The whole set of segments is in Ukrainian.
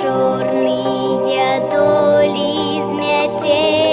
чорнія долі змяцень.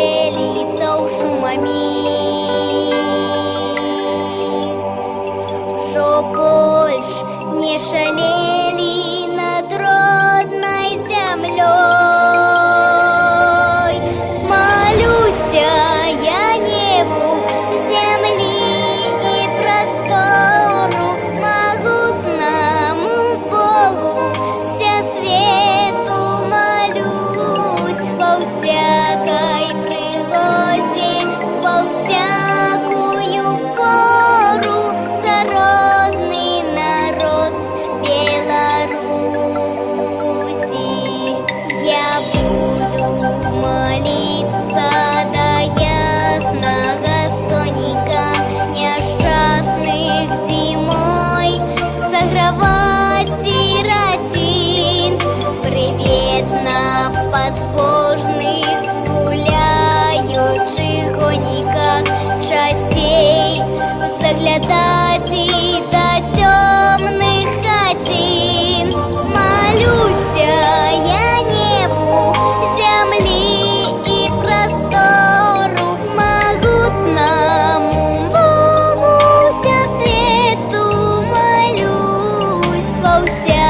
вернулся.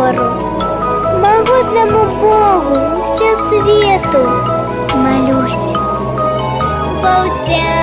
гору, могутному Богу все свету молюсь. Полтяну.